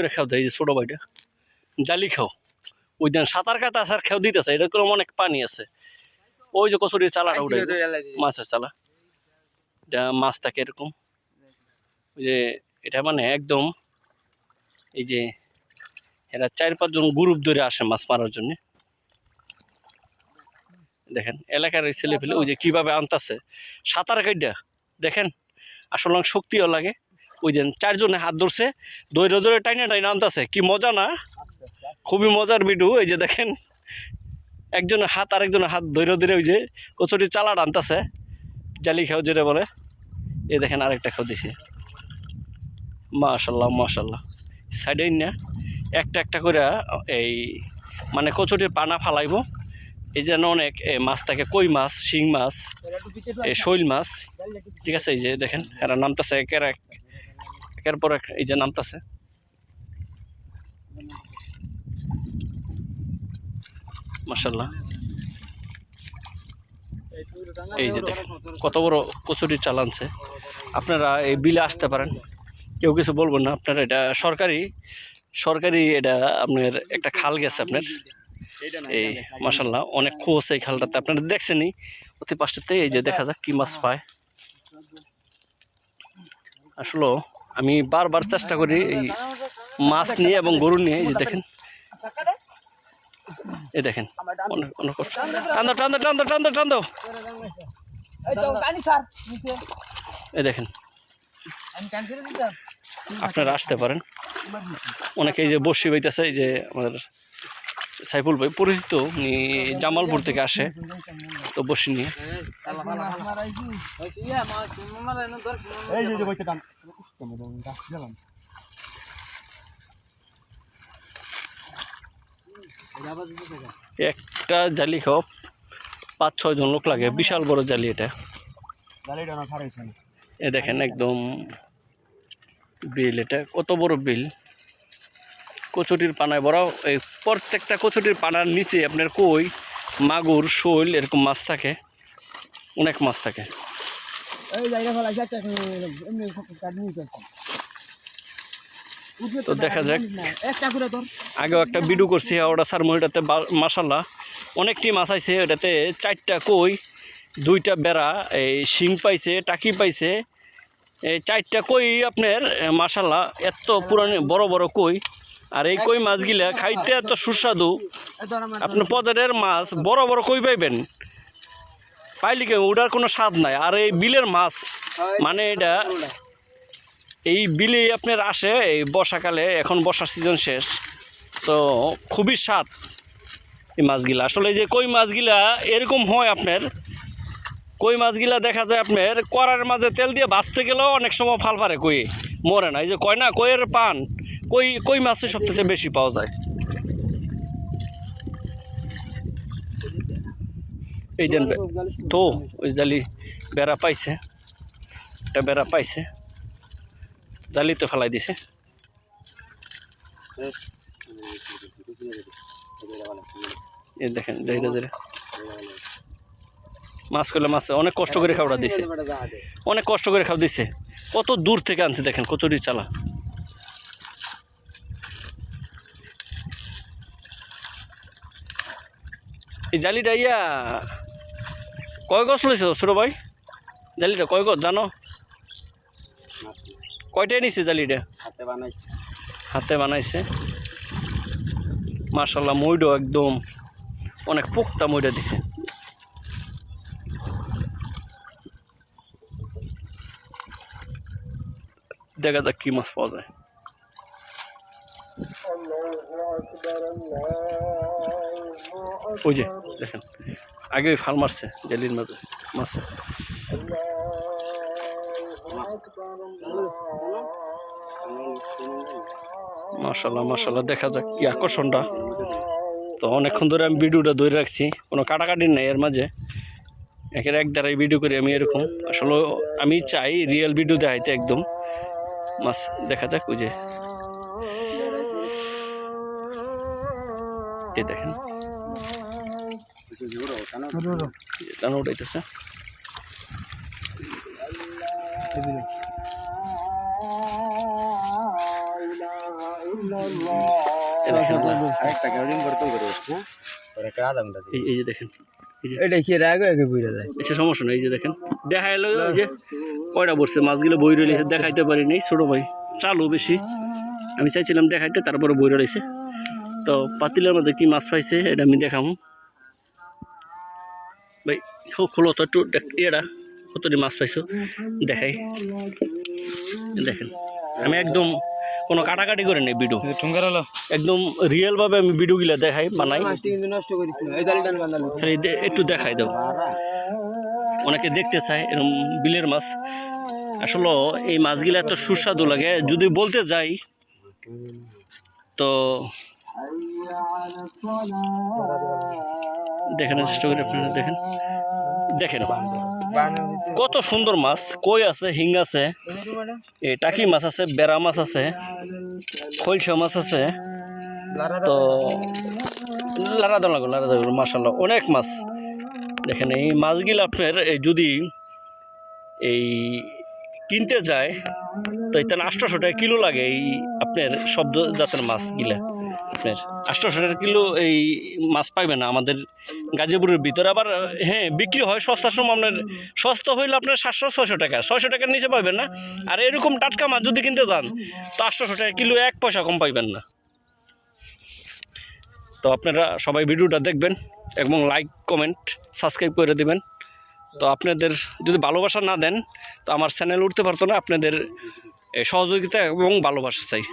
করে খেও দেয় এই যে ছোটো ভাইটা। জালি খেও। ওই দিন সাঁতার কাটা আছে আর খেও দিতেছে এটা অনেক পানি আছে। ওই যে কচুরির চালাটা উঠে মাছের চালা। এটা মাছ থাকে এরকম। ওই যে এটা মানে একদম এই যে এরা চার পাঁচজন গ্রুপ ধরে আসে মাছ মারার জন্য। দেখেন এলাকার ছেলে পেলে ওই যে কীভাবে আনতাছে। সাঁতার কাইডা দেখেন? আসলে শক্তিও লাগে। ওই যে চারজনে হাত ধরছে দৈরে দৈরে টাইনা টাইনা আনতেছে। কি মজা না? খুবই মজার ভিডিও এই যে দেখেন। একজনের হাত আরেকজনের হাত ধৈরে ধরে ওই যে কচুরি চালাট আনতাছে। জালি খাও যেটা বলে। এই দেখেন আরেকটা খাও দিছে। মাশাল্লাহ মাশাল্লাহ। সাইডে না একটা একটা করে এই মানে কচুরির পানা ফালাইব। এই যেন অনেক এ, মাছ থাকে কই মাছ শিং মাছ এই শৈল মাছ। ঠিক আছে এই যে দেখেন এরা নামতেছে এক একের পর এক এই যে নামতেছে। মাশাল্লাহ এই যে দেখেন, কত বড় কচুরি চালানছে আপনারা এই বিলে আসতে পারেন। কেউ কিছু বলবেন না, আপনারা এটা সরকারি সরকারি এটা আপনার একটা খাল গেছে আপনার। এই মাসাল্লাহ অনেক খোঁজ এই খালটাতে। আপনারা দেখছেনই, অতি পাশটাতে এই যে দেখা যাক কি মাছ পায়। আসলে। আমি বারবার চেষ্টা করি এই মাছ নিয়ে এবং গরু নিয়ে, এই যে দেখেন। এই দেখেন, অনেক টান্দো টান্দো টান্দো টান্দো টান্দো এই দেখেন, আপনারা আসতে পারেন। অনেকে এই যে বসি বাইতেছে, এই যে আমাদের সাইফুল ভাই পরিচিত, উনি জামালপুর থেকে আসে, তো বসি নিয়ে। একটা জালি খাও পাঁচ, ছয় জন লোক লাগে, বিশাল বড় জালি এটা। এ দেখেন একদম বিল এটা, কত বড় বিল? কচুটির পানায় বড় এই প্রত্যেকটা কচুটির পানার নিচে আপনার কই মাগুর শৈল এরকম মাছ থাকে। অনেক মাছ থাকে। তো দেখা যাক। আগেও একটা ভিডিও করছি ওটা সার মহিটাতে মাসাল্লাহ অনেকটি মাছ আইছে ওটাতে চারটা কই দুইটা বেড়া এই শিং পাইছে টাকি পাইছে। এই চারটা কই আপনার মাসাল্লাহ এত পুরানি বড় বড় কই। আর এই কই মাছগুলা খাইতে এত সুস্বাদু। আপনি পজারের মাছ বড় বড় কই পাইবেন? পাইলি কেউ ওটার কোনো স্বাদ নাই। আর এই বিলের মাছ মানে এটা এই বিলে আপনার আসে, এই বর্ষাকালে, এখন বর্ষার সিজন শেষ। তো খুবই স্বাদ এই মাছগুলা। আসলে যে কই মাছগুলা এরকম হয় আপনার। কই মাছগুলা দেখা যায় আপনার কড়ার মাঝে তেল দিয়ে ভাজতে গেলেও অনেক সময় ফাল পারে কই, মরে না। এই যে কয় না, কইয়ের পান কই কই মাছের সবথেকে বেশি পাওয়া যায়? এই দেন তো, ওই জালি বেড়া পাইছে। একটা বেড়া পাইছে। জালি তো ফেলাই দিছে। দেখেন মাছ করলে মাছ, অনেক কষ্ট করে খাওয়া দিছে। অনেক কষ্ট করে খাওয়া দিছে। কত দূর থেকে আনছে দেখেন কচুরি চালা। এই জালিটা ইয়া কয় গছ লইছ ছোট ভাই? জালিটা কয় গছ জানো? কয়টাই নিছে জালিটা? হাতে বানাই হাতে বানাইছে? মার্শাল্লাহ মইডো একদম অনেক পোক্তা মইডা দিছে। দেখা যাক কি মাছ পাওয়া যায়। ওই যে, দেখেন আগে ওই ফাল মারছে জেলির মাঝে, মারছে। মাশাল্লাহ মাশাল্লাহ, দেখা যাক কি আকর্ষণটা। তো অনেকক্ষণ ধরে আমি ভিডিওটা ধরে রাখছি, কোনো কাটাকাটি নেই এর মাঝে। একের এক দ্বারাই ভিডিও করি আমি এরকম। আসলে আমি চাই রিয়েল ভিডিও দেখাইতে একদম। মাছ দেখা যাক, ওই যে। এই দেখেন টানা উঠাইতেছে এই দেখেন, আরেকটা কেমন করতে করে হ্যাঁ পরে একটা আধা ঘণ্টা এই এই যে দেখেন এটা কি রাগ আগে বুঝা যায়? এসে সমস্যা নেই এই যে দেখেন। দেখা এলো যে কয়টা বসছে মাছগুলো বই রয়েছে দেখাইতে পারিনি ছোটো ভাই। চালু বেশি। আমি চাইছিলাম দেখাইতে তারপরে বই রয়েছে তো পাতিলের মাঝে কি মাছ পাইছে এটা আমি দেখাবো ভাই খোলো তো একটু এটা কতটি মাছ পাইছো দেখাই দেখেন আমি একদম কোনো কাটাকাটি করে নেই ভিডিও একদম রিয়েলভাবে আমি ভিডিওগুলো দেখাই বানাই একটু দেখাই দাও অনেকে দেখতে চায় এরকম বিলের মাছ আসলে এই মাছগুলো এত সুস্বাদু লাগে যদি বলতে যাই তো দেখেন চেষ্টা করে আপনারা দেখেন। দেখেন। কত সুন্দর মাছ। কই আছে? হিং আছে। এই টাকি মাছ আছে বেড়া মাছ আছে খৈলসা মাছ আছে। তো লারা দাও লাগো লারা দাও মাসাল্লাহ অনেক মাছ। দেখেন এই মাছগুলো আপনার এই যদি এই কিনতে যায় তো এটা আটশোশো টাকা কিলো লাগে এই আপনার শব্দ জাতের মাছগুলা। আপনার আটশোশো টাকা কিলো এই মাছ পাইবে না, আমাদের গাজীপুরের ভিতরে। আবার হ্যাঁ বিক্রি হয় সস্তার সময় আপনার, সস্তা হইলে আপনার সাতশো, ছয়শো টাকা। ছয়শো টাকার নিচে পাইবেন না। আর এরকম টাটকা মাছ যদি কিনতে যান, তো আটশোশো টাকা কিলো এক পয়সা কম পাইবেন না। তো আপনারা সবাই ভিডিওটা দেখবেন এবং লাইক, কমেন্ট, সাবস্ক্রাইব করে দিবেন। তো আপনাদের যদি ভালোবাসা না দেন, তো আমার চ্যানেল উঠতে পারতো না। আপনাদের সহযোগিতা এবং ভালোবাসা চাই।